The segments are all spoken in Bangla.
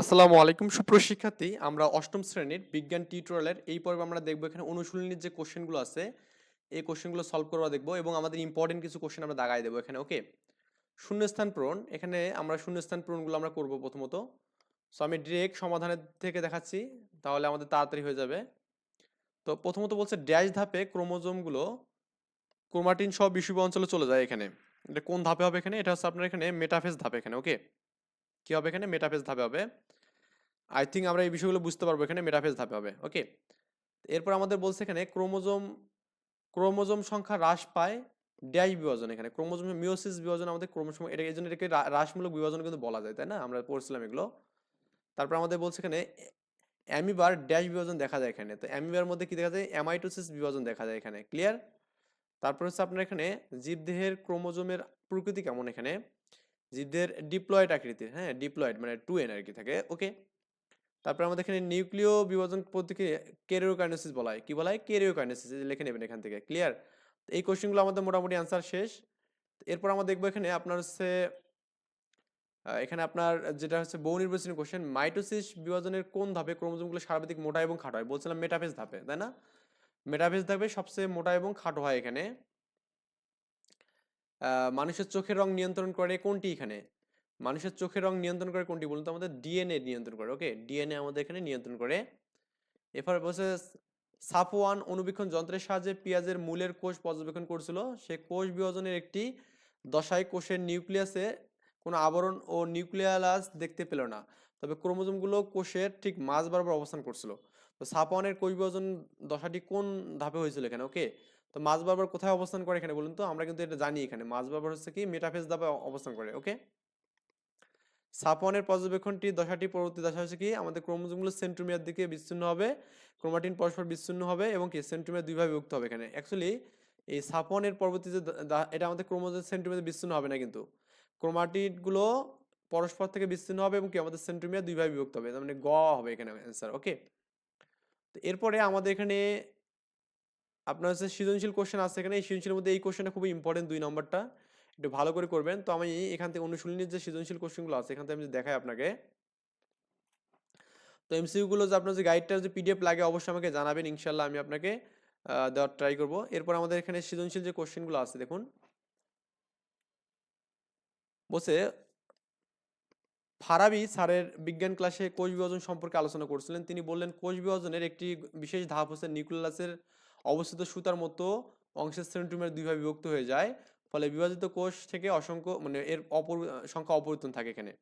আসসালামু আলাইকুম সুপ্রশিক্ষার্থী আমরা অষ্টম শ্রেণির বিজ্ঞান টিউটোরিয়ালের এই পর্বে আমরা দেখব এখানে অনুশীলনীর যে কোশ্চেনগুলো আছে, এই কোশ্চেনগুলো সলভ করা দেখব এবং আমাদের ইম্পর্টেন্ট কিছু কোশ্চেন আমরা দাগাই দেবো এখানে ওকে শূন্যস্থান পূরণ, এখানে আমরা শূন্যস্থান পূরণগুলো আমরা করব প্রথমত। সো আমি ডিরেক্ট সমাধানের থেকে দেখাচ্ছি, তাহলে আমাদের তাড়াতাড়ি হয়ে যাবে। তো প্রথমত বলছে ড্যাশ ধাপে ক্রোমোজোমগুলো ক্রোমাটিন সহ বিষুব অঞ্চলে চলে যায় এখানে। এটা কোন ধাপে হবে এখানে? এটা হচ্ছে আপনার এখানে মেটাফেজ ধাপে এখানে ওকে কি হবে এখানে? মেটাফেজ ধাপে হবে। আই থিঙ্ক আমরা এই বিষয়গুলো বুঝতে পারব এখানে মেটাফেজ ধাপে হবে। ওকে এরপর আমাদের বলছে এখানে ক্রোমোজোম ক্রোমোজোম সংখ্যা হ্রাস পায় ড্যাশ বিভাজন এখানে। ক্রোমোজোম মিওসিস বিভাজন আমাদের ক্রোমোজোম এটা এই জন্য এটাকে হ্রাসমূলক বিভাজন কিন্তু বলা যায়, তাই না? আমরা পড়ছিলাম এগুলো। তারপর আমাদের বলছে এখানে অ্যামিবার ড্যাশ বিভাজন দেখা যায় এখানে। তো অ্যামিবার মধ্যে কি দেখা যায়? অ্যামাইটোসিস বিভাজন দেখা যায় এখানে। ক্লিয়ার তারপর হচ্ছে আপনার এখানে জীবদেহের ক্রোমোজোমের প্রকৃতি কেমন এখানে? জীবদের ডিপ্লয়েড আকৃতির হ্যাঁ? ডিপ্লয়েড মানে টু এন আর কি থাকে ওকে তারপর আমাদের এখানে নিউক্লিয় বিভাজন পদ্ধতিকে কেরিওকাইনেসিস বলা হয়। কি বলা হয়? কেরিওকাইনেসিস লিখে নেবেন এখান থেকে ক্লিয়ার এই কোশ্চেনগুলো আমাদের মোটামুটি আনসার শেষ। এরপর আমরা দেখব এখানে আপনার হচ্ছে এখানে আপনার যেটা হচ্ছে বহু নির্বাচনী কোশ্চেন মাইটোসিস বিভাজনের কোন ধাপে ক্রোমোজোমগুলো সার্বাধিক মোটা এবং খাটো হয়? বলছিলাম মেটাফেজ ধাপে, তাই না? মেটাফেজ ধাপে সবচেয়ে মোটা এবং খাটো হয় এখানে। মানুষের চোখের রং নিয়ন্ত্রণ করে কোনটি এখানে? মানুষের চোখের রং নিয়ন্ত্রণ করে কোনটি বলুন তো? আমাদের ডিএনএ নিয়ন্ত্রণ করে, ওকে? ডিএনএ আমাদের এখানে নিয়ন্ত্রণ করে। এরপর বলছে সাফওয়ান অনুবীক্ষণ যন্ত্রের সাহায্যে পেঁয়াজের মূলের কোষ পর্যবেক্ষণ করছিল। সে কোষ বিভাজনের একটি দশায় কোষের নিউক্লিয়াসে কোনো আবরণ ও নিউক্লিয়ালাস দেখতে পেল না। তবে ক্রোমোজোমগুলো কোষের ঠিক মাঝ বরাবর অবস্থান করছিল। তো সাফওয়ানের কোষ বিভাজন দশাটি কোন ধাপে হয়েছিল এখানে? ওকে? তো মাঝ বরাবর কোথায় অবস্থান করে এখানে বলুন তো? আমরা কিন্তু এটা জানি এখানে। মাঝ বরাবর হচ্ছে কি মেটাফেজ ধাপে অবস্থান করে, ওকে? সাপনের পর্যবেক্ষণটি দশাটি পরবর্তী দশা হচ্ছে কি আমাদের ক্রোমোজোমগুলো সেন্ট্রোমিয়ার দিকে বিচ্ছিন্ন হবে, ক্রোমাটিন পরস্পর বিচ্ছিন্ন হবে এবং কি সেন্ট্রোমিয়ার দুইভাবে বিভক্ত হবে এখানে। অ্যাকচুয়ালি এই সাপনের পরবর্তী যে এটা আমাদের ক্রোমোজোম সেন্ট্রোমিয়ার বিচ্ছিন্ন হবে না কিন্তু। ক্রোমাটিনগুলো পরস্পর থেকে বিচ্ছিন্ন হবে এবং কি আমাদের সেন্ট্রোমিয়ার দুইভাবে বিভক্ত হবে, তার মানে গ হবে এখানে অ্যান্সার ওকে? তো এরপরে আমাদের এখানে আপনার হচ্ছে সৃজনশীল কোশ্চেন আছে এখানে। এই সৃজনশীলের মধ্যে এই কোশ্চেনটা খুবই ইম্পর্টেন্ট দুই নম্বরটা। একটু ভালো করে করবেন। তো আমি এখান থেকে অনুশীলনীর যে সৃজনশীল কোশ্চেনগুলো আছে, এখান থেকে আমি দেখাই আপনাকে। তো এমসিইউ গুলো যে আপনার যে গাইডটার যে পিডিএফ লাগে, অবশ্যই আমাকে জানাবেন। ইনশাল্লাহ আমি আপনাকে দেওয়ার ট্রাই করব। এরপর আমাদের এখানে সৃজনশীল যে কোশ্চেনগুলো আছে, দেখুন। বসে ফারাবি স্যারের বিজ্ঞান ক্লাসে কোষ বিভাজন সম্পর্কে আলোচনা করছিলেন। তিনি বললেন, কোষ বিভাজনের একটি বিশেষ ধাপ হচ্ছে নিউক্লিয়াসের অবস্থিত সুতার মতো অংশের সেন্টিমিটার দুইভাবে বিভক্ত হয়ে যায়। ফলে বিভাজিত কোষ থেকে অসংখ্য মানে এর অপর, সংখ্যা অপরিবর্তন থাকে এখানে।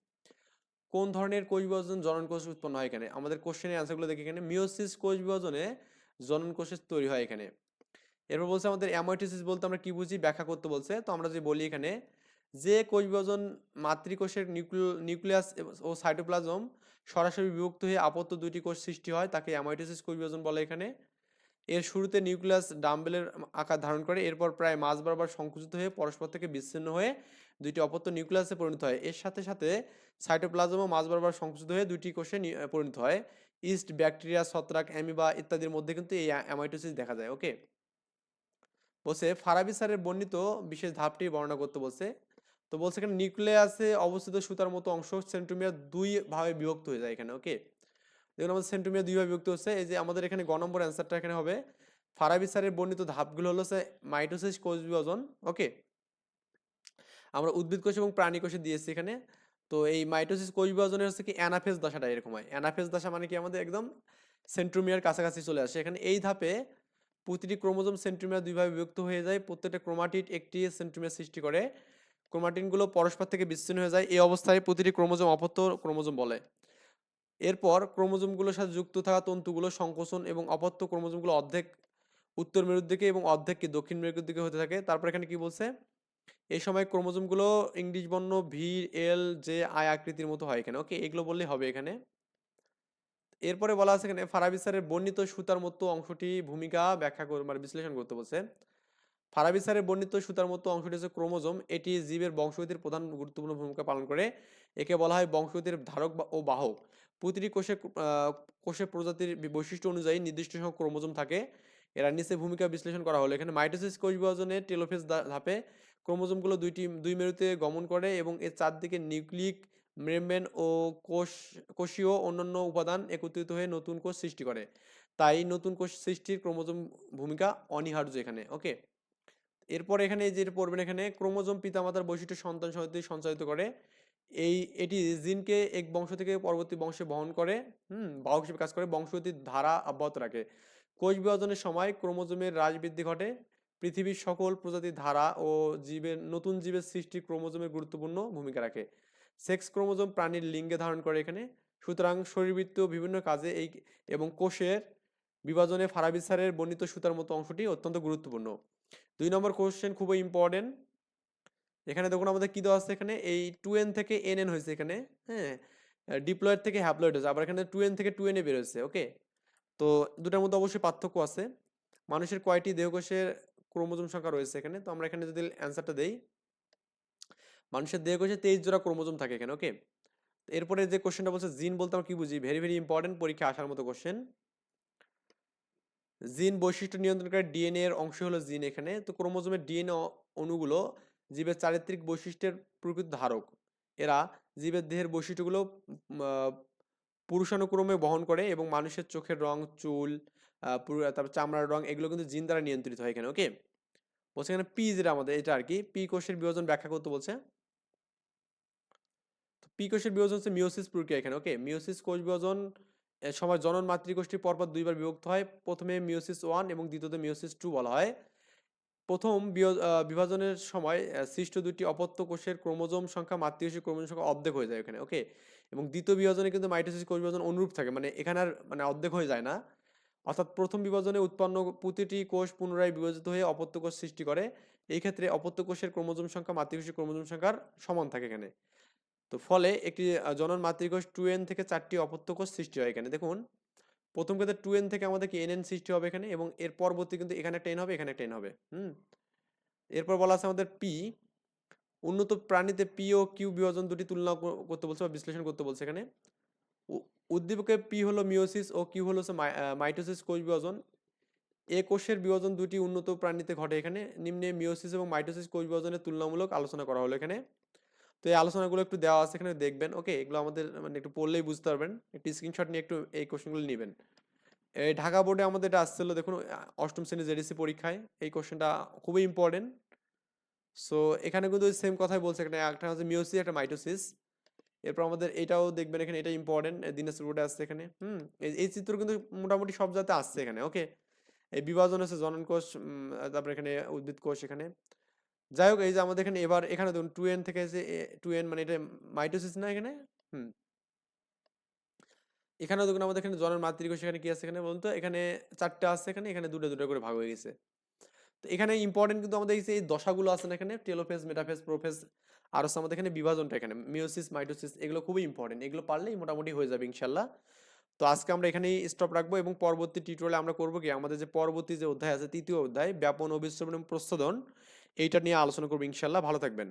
কোন ধরনের কোষ বিভাজন জনন কোষ উৎপন্ন হয় এখানে? আমাদের কোশ্চেনের অ্যান্সারগুলো দেখি এখানে। মিওসিস কোষ বিভাজনে জনন কোষের তৈরি হয় এখানে। এরপর বলছে আমাদের অ্যামাইটোসিস বলতে আমরা কি বুঝি? ব্যাখ্যা করতে বলছে। তো আমরা যে বলি এখানে, যে কোষ বিভাজন মাতৃকোষের নিউক্লিয়াস ও সাইটোপ্লাজম সরাসরি বিভক্ত হয়ে আপত্ত দুইটি কোষ সৃষ্টি হয়, তাকে অ্যামাইটোসিস কোষ বিভাজন বলে এখানে। এর শুরুতে নিউক্লিয়াস ডাম্বেলের আকার ধারণ করে, এরপর প্রায় মাঝ বরাবর সংকুচিত হয়ে পরস্পর থেকে বিচ্ছিন্ন হয়ে দুইটি অপত্য নিউক্লিয়াসে পরিণত হয়। এর সাথে সাথে সাইটোপ্লাজমও মাঝ বরাবর সংকুচিত হয়ে দুইটি কোষে পরিণত হয়। ইস্ট ব্যাকটেরিয়া, ছত্রাক, অ্যামিবা ইত্যাদির মধ্যে কিন্তু এই অ্যামাইটোসিস দেখা যায়, ওকে? বলছে, ফারাবি স্যারের বর্ণিত বিশেষ ধাপটি বর্ণনা করতে বলছে। তো বলছে এখানে নিউক্লিয়াসে অবস্থিত সুতার মতো অংশ সেন্টোমিয়ার দুই ভাবে বিভক্ত হয়ে যায় এখানে, ওকে? দেখুন আমাদের সেন্টোমিয়ার দুই ভাবে বিভক্ত হচ্ছে, এই যে আমাদের এখানে গ নম্বর অ্যান্সারটা এখানে হবে। ফারাবি স্যারের বর্ণিত ধাপগুলো হলো মাইটোসিস, কোষ বিভাজন, ওকে? আমরা উদ্ভিদ কোষ এবং প্রাণী কোষে দিয়েছি এখানে। তো এই মাইটোসিস, কোষ বিভাজনের হচ্ছে কি অ্যানাফেজ দশাটা এরকম হয়। অ্যানাফেজ দশা মানে কি আমাদের একদম সেন্ট্রোমিয়ার কাছাকাছি চলে আসে। এখানে এই ধাপে প্রতিটি ক্রোমোজোম সেন্ট্রোমিয়ার দুইভাবে বিভক্ত হয়ে যায়। প্রত্যেকটা ক্রোমাটিড একটি সেন্ট্রোমিয়ার সৃষ্টি করে। ক্রোমাটিনগুলো পরস্পর থেকে বিচ্ছিন্ন হয়ে যায়। এই অবস্থায় প্রতিটি ক্রোমোজোম অপত্য ক্রোমোজোম বলে। এরপর ক্রোমোজোমগুলোর সাথে যুক্ত থাকা তন্তুগুলো সংকোচন এবং অপত্য ক্রোমোজোমগুলো অর্ধেক উত্তর মেরুর দিকে এবং অর্ধেক কি দক্ষিণ মেরুর দিকে হতে থাকে। তারপর এখানে কি বলছে? এই সময় ক্রোমোজোমগুলো ইংলিশ বর্ণ ভি এল জে আই আকৃতির মতো হয় এখানে। ওকে এগুলো বললেই হবে এখানে। এরপরে বলা আছে এখানে ফারাবি স্যারের বর্ণিত সুতার মতো অংশটি ভূমিকা ব্যাখ্যা করে মানে বিশ্লেষণ করতে বলছে। ফারাবি স্যারের বর্ণিত সুতার মতো অংশটি হচ্ছে ক্রোমোজোম। এটি জীবের বংশগতির প্রধান গুরুত্বপূর্ণ ভূমিকা পালন করে। একে বলা হয় বংশগতির ধারক বা- ও বাহক। প্রতিটি কোষে কোষে প্রজাতির বৈশিষ্ট্য অনুযায়ী নির্দিষ্ট সংখ্যক ক্রোমোজোম থাকে। এরা নিচে ভূমিকা বিশ্লেষণ করা হলো। এখানে মাইটোসিস কোষ বিভাজনে টেলোফেজ ধাপে ক্রোমোজোমগুলো দুইটি, দুই মেরুতে গমন করে এবং এর চারদিকে নিউক্লিক মেমব্রেন ও কোষ, কোষীয় অন্যান্য উপাদান একত্রিত হয়ে নতুন কোষ সৃষ্টি করে। তাই নতুন কোষ সৃষ্টির ক্রোমোজোম ভূমিকা অনিবার্য এখানে, ওকে? এরপর এখানে এই যে পড়বেন এখানে ক্রোমোজোম পিতামাতার বৈশিষ্ট্য সন্তান সন্ততি সঞ্চালিত করে। এই, এটি জিনকে এক বংশ থেকে পরবর্তী বংশে বহন করে, হুম, বাহক হিসেবে কাজ করে, বংশগতির ধারা অব্যাহত রাখে। কোষ বিভাজনের সময় ক্রোমোজোমের হ্রাস বৃদ্ধি ঘটে। পৃথিবীর সকল প্রজাতির ধারা ও জীবের, নতুন জীবের সৃষ্টি ক্রোমোজোমের গুরুত্বপূর্ণ ভূমিকা রাখে। সেক্স ক্রোমোজোম প্রাণীর লিঙ্গে ধারণ করে এখানে। সুতরাং শরীরবৃত্তীয় বিভিন্ন কাজে এই এবং কোষের বিভাজনে ফারাবিসারের বর্ণিত সুতার মতো অংশটি অত্যন্ত গুরুত্বপূর্ণ। দুই নম্বর কোশ্চেন খুবই ইম্পর্টেন্ট এখানে দেখুন আমাদের কি দেওয়া আছে এখানে? এই টু এন থেকে এন এন হয়েছে এখানে হ্যাঁ? ডিপ্লয়েড থেকে হ্যাপ্লয়েড হয়েছে, আবার এখানে টু এন থেকে টু এন এ বের হয়েছে ওকে তো দুটার মধ্যে অবশ্যই পার্থক্য আছে। মানুষের কয়টি দেহকোষের ক্রোমোজোম সংখ্যা রয়েছে এখানে? তো আমরা এখানে যদি অ্যান্সারটা দেই, মানুষের দেহকোষে তেইশ জোড়া ক্রোমোজোম থাকে এখানে ওকে এরপরে যে কোশ্চেনটা বলছে জিন বলতে আমরা কি বুঝি? ভেরি ভেরি ইম্পর্টেন্ট পরীক্ষা আসার মতো কোশ্চেন জিন বৈশিষ্ট্য নিয়ন্ত্রণকারী ডিএনএ এর অংশ হলো জিন এখানে, তো ক্রোমোজোমের ডিএনএ অণুগুলো জীবের চারিত্রিক বৈশিষ্ট্যের প্রকৃত ধারক। এরা জীবের দেহের বৈশিষ্ট্যগুলো পুরুষানুক্রমে বহন করে এবং মানুষের চোখের রং, চুল তারপর চামড়ার রং এগুলো কিন্তু জিন দ্বারা নিয়ন্ত্রিত হয় এখানে, ওকে? বলছে এখানে পি যেটা আমাদের, এটা আর কি পি কোষের বিভাজন ব্যাখ্যা করতে বলছে। পি কোষের বিভাজন হচ্ছে মিওসিস প্রক্রিয়া এখানে, ওকে? মিওসিস কোষ বিভাজন সময় জনন মাতৃকোষটি পরপর দুইবার বিভক্ত হয়। প্রথমে মিওসিস ওয়ান এবং দ্বিতীয়তে মিওসিস টু বলা হয়। প্রথম বিভাজনের সময় সৃষ্ট দুটি অপত্য কোষের ক্রোমোজোম সংখ্যা মাতৃকোষের ক্রোমোজোম সংখ্যা অর্ধেক হয়ে যায় এখানে, ওকে? এবং দ্বিতীয় বিভাজনে কিন্তু মাইটোসিস কোষ বিভাজন অনুরূপ থাকে মানে এখানে আর মানে অর্ধেক হয়ে যায় না। অর্থাৎ প্রথম বিভাজনে উৎপন্ন প্রতিটি কোষ পুনরায় বিভাজিত হয়ে অপত্য কোষ সৃষ্টি করে। এই ক্ষেত্রে অপত্য কোষের ক্রোমোজোম সংখ্যা মাতৃকোষের ক্রোমোজোম সংখ্যার সমান থাকে এখানে। তো ফলে একটি জনন মাতৃকোষ টু এন থেকে চারটি অপত্য কোষ সৃষ্টি হয় এখানে, দেখুন। প্রথম ক্ষেত্রে টু এন থেকে আমাদের কি এন এন সৃষ্টি হবে এখানে এবং এর পরবর্তী কিন্তু এখানে টেন হবে, এখানে টেন হবে, হুম? এরপর বলা আছে আমাদের পি উন্নত প্রাণীতে পি ও কিউ বিভাজন দুটি তুলনা করতে বলছে বা বিশ্লেষণ করতে বলছে এখানে। উদ্দীপকে পি হলো মিওসিস ও কিউ হলো মাইটোসিস কোষ বিভাজন। এ কোষের বিভাজন দুটি উন্নত প্রাণীতে ঘটে এখানে। নিম্নে মিওসিস এবং মাইটোসিস কোষ বিভাজনের তুলনামূলক আলোচনা করা হলো এখানে। তো এই আলোচনাগুলো একটু দেওয়া আছে, এখানে দেখবেন। ওকে, এগুলো আমাদের মানে একটু পড়লেই বুঝতে পারবেন। একটু স্ক্রিনশট নিয়ে একটু এই কোশ্চেনগুলো নেবেন। এই ঢাকা বোর্ডে আমাদের এটা আসছিল, দেখুন অষ্টম শ্রেণির জেডিসি পরীক্ষায়। এই কোশ্চেনটা খুবই ইম্পর্টেন্ট সো এখানে কিন্তু সেম কথাই বলছে এখানে। একটা হচ্ছে মিওসিস একটা মাইটোসিস এরপর আমাদের এটাও দেখবেন, এখানে এটা ইম্পর্টেন্ট দিনাজপুর বোর্ডে আসছে এখানে। হুম, এই- এই চিত্র কিন্তু মোটামুটি সব জাতে আসছে এখানে। ওকে, এই বিভাজন আছে জনন কোষ তারপরে এখানে উদ্ভিদ কোষ এখানে। যাই হোক, এই যে আমাদের এখানে এবার, এখানে দেখুন টু এন থেকে যে টু এন মানে এটা মাইটোসিস না এখানে? হুম। এখানে দেখুন আমাদের এখানে জনন মাতৃকোষ এখানে কি আছে এখানে বলুন তো? এখানে চারটে আছে এখানে এখানে দুটো দুটো করে ভাগ হয়ে গেছে। তো এখানে ইম্পর্টেন্ট কিন্তু আমাদের এই দশাগুলো আছে না এখানে? টেলোফেজ, মেটাফেজ, প্রোফেজ, আর হচ্ছে আমাদের এখানে বিভাজনটা এখানে মিওসিস মাইটোসিস এগুলো খুবই ইম্পর্টেন্ট এগুলো পারলেই মোটামুটি হয়ে যাবে ইনশাল্লাহ। তো আজকে আমরা এখানেই স্টপ রাখব এবং পরবর্তী টিউটোরিয়ালে আমরা করব কি? আমাদের যে পরবর্তী যে অধ্যায় আছে, তৃতীয় অধ্যায়, ব্যাপন অবিশ্রবণ এবং প্রচ্ছদন। এইটা নিয়ে আলোচনা করব ইনশাল্লাহ। ভালো থাকবেন।